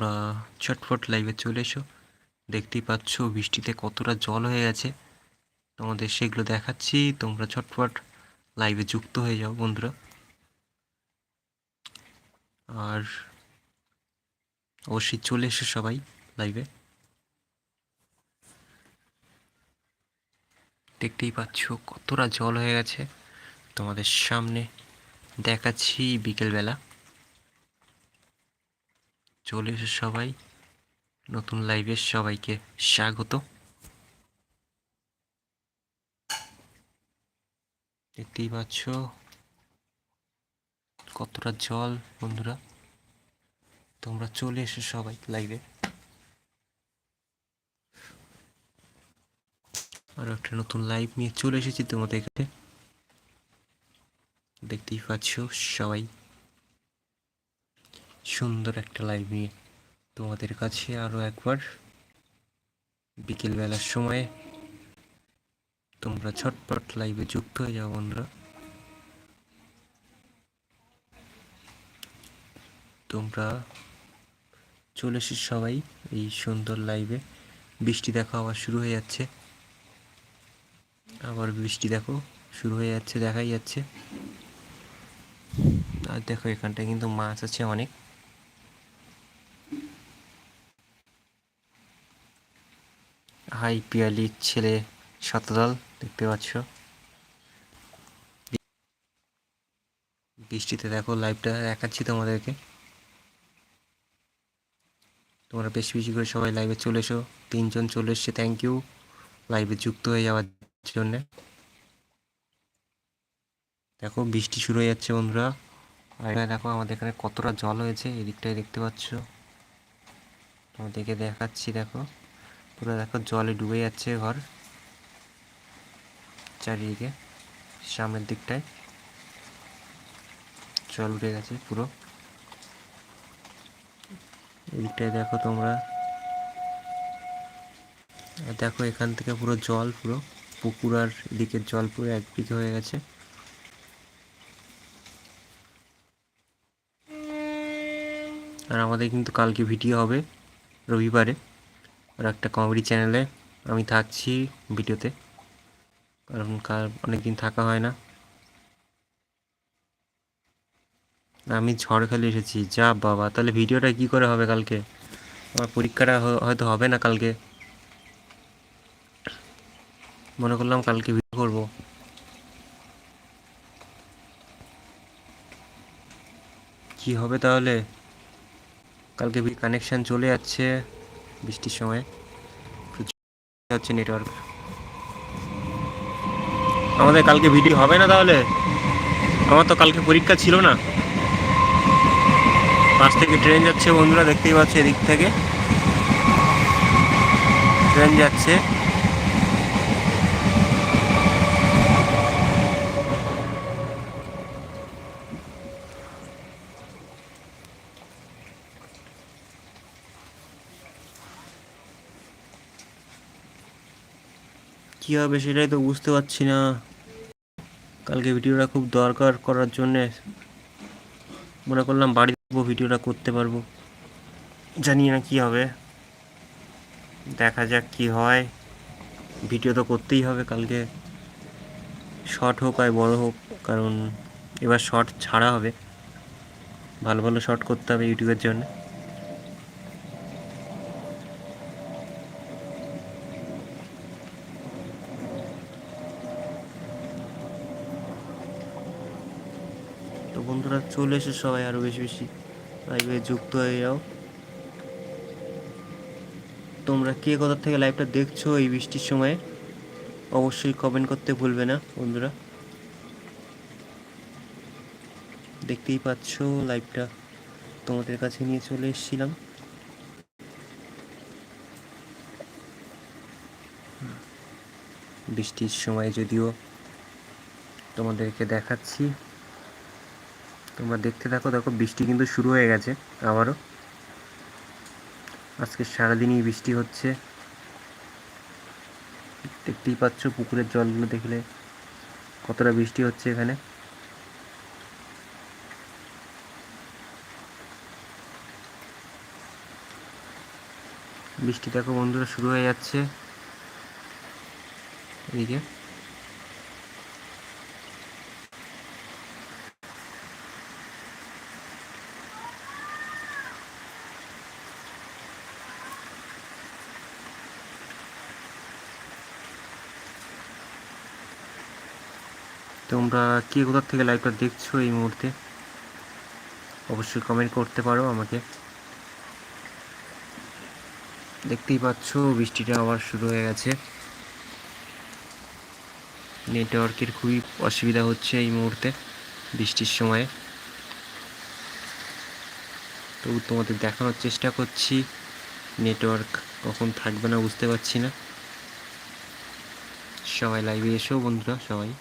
তোমরা ছটফট লাইভে চলে এসো। দেখতেই পাচ্ছ বৃষ্টিতে কতটা জল হয়ে গেছে। তোমাদের সেগুলো দেখাচ্ছি, তোমরা ছটফট লাইভে যুক্ত হয়ে যাও বন্ধুরা। আর অবশ্যই চলে এসো সবাই লাইভে দেখতেই পাচ্ছ কতটা জল হয়ে গেছে। তোমাদের সামনে দেখাচ্ছি বিকেলবেলা। চলে এসো সবাই। নতুন লাইভে সবাইকে স্বাগত। দেখতেই পাচ্ছ কতটা জল, বন্ধুরা। তোমরা চলে এসো সবাই লাইভে আরও একটা নতুন লাইভ নিয়ে চলে এসেছি তোমাদের কাছে। দেখতেই পাচ্ছ সবাই। সুন্দর একটা লাইভ নিয়ে তোমাদের কাছে আরও একবার বিকেলবেলার সময়ে। তোমরা ছটপট লাইভে যুক্ত হয়ে যাও বন্ধুরা। তোমরা চলে এসে সবাই এই সুন্দর লাইভে বৃষ্টি দেখা, আবার শুরু হয়ে যাচ্ছে। আবার বৃষ্টি দেখো, শুরু হয়ে যাচ্ছে, দেখাই যাচ্ছে। আর দেখো, এখানটায় কিন্তু মাছ আছে অনেক। হাই পিয়ালির ছেলে শতদল দেখতে পাচ্ছ। বৃষ্টিতে দেখো লাইভটা দেখাচ্ছি তোমাদেরকে। তোমরা বেশি বেশি করে সবাই লাইভে চলে এসো। তিনজন চলে এসছে থ্যাংক ইউ লাইভে যুক্ত হয়ে যাওয়ার জন্যে। দেখো, বৃষ্টি শুরু হয়ে যাচ্ছে বন্ধুরা। দেখো, আমাদের এখানে কতটা জল হয়েছে, এদিকটায় দেখতে পাচ্ছ। তোমাদেরকে দেখাচ্ছি, দেখো। পুরো দেখো জলে ডুবে যাচ্ছে ঘর। চারিদিকে, সামনের দিকটায়। জল উঠে গেছে পুরো। এদিকটায় দেখো তোমরা। দেখো এখান থেকে পুরো জল পুরো, পুকুর আর এদিকের জল পুরো একদিকে হয়ে গেছে। আর আমাদের কিন্তু কালকে ভিডিও হবে রবিবারে। আর একটা কমেডি চ্যানেলে আমি থাকছি ভিডিওতে। কারণ কাল অনেকদিন থাকা হয় না। আমি ঝড়খালি এসেছি। যা বাবা, তাহলে ভিডিওটা কি করে হবে কালকে? আমার পরীক্ষাটা হয়তো হবে না কালকে। মনে করলাম কালকে ভিডিও করব। কি হবে তাহলে? কালকে কানেকশন চলে যাচ্ছে। বৃষ্টির সময় হচ্ছে নেটওয়ার্ক আমাদের কালকে ভিডিও হবে না তাহলে? আমার তো কালকে পরীক্ষা ছিল না। পাশ থেকে ট্রেন যাচ্ছে বন্ধুরা, দেখতেই পাচ্ছে এদিক থেকে। ট্রেন যাচ্ছে। কী হবে সেটাই তো বুঝতে পারছি না। কালকে ভিডিওটা খুব দরকার করার জন্যে মনে করলাম বাড়ি ভিডিওটা করতে পারব। জানি না কি হবে। দেখা যাক কি হয়। ভিডিও তো করতেই হবে কালকে। শর্ট হোক আর বড় হোক, কারণ এবার শর্ট ছাড়া হবে। ভালো ভালো শর্ট করতে হবে ইউটিউবের জন্য। তো বন্ধুরা চলে এসে সবাই আরও বেশি বেশি লাইভে যুক্ত হয়ে যাও। তোমরা কে কোথা থেকে লাইভটা দেখছ এই বৃষ্টির সময়ে, অবশ্যই কমেন্ট করতে ভুলবে না বন্ধুরা। দেখতেই পাচ্ছ লাইভটা তোমাদের কাছে নিয়ে চলে এসেছিলাম। বৃষ্টির সময় যদিও তোমাদেরকে দেখাচ্ছি তোমরা দেখতে থাকো, দেখো বৃষ্টি কিন্তু শুরু হয়ে গেছে আবারও। আজকে সারাদিনই বৃষ্টি হচ্ছে। দেখতেই পাচ্ছ পুকুরের জলগুলো দেখলে কতটা বৃষ্টি হচ্ছে এখানে। বৃষ্টি দেখো বন্ধুরা শুরু হয়ে যাচ্ছে। এদিকে তোমরা কে কোথার থেকে লাইভটা দেখছ এই মুহূর্তে? অবশ্যই কমেন্ট করতে পারো আমাকে। দেখতেই পাচ্ছ, বৃষ্টিটা আবার শুরু হয়ে গেছে। নেটওয়ার্কের খুবই অসুবিধা হচ্ছে এই মুহূর্তে, বৃষ্টির সময়ে। তবু তোমাদের দেখানোর চেষ্টা করছি নেটওয়ার্ক কখন থাকবে না বুঝতে পারছি না। সবাই লাইভে এসো বন্ধুরা, সবাই।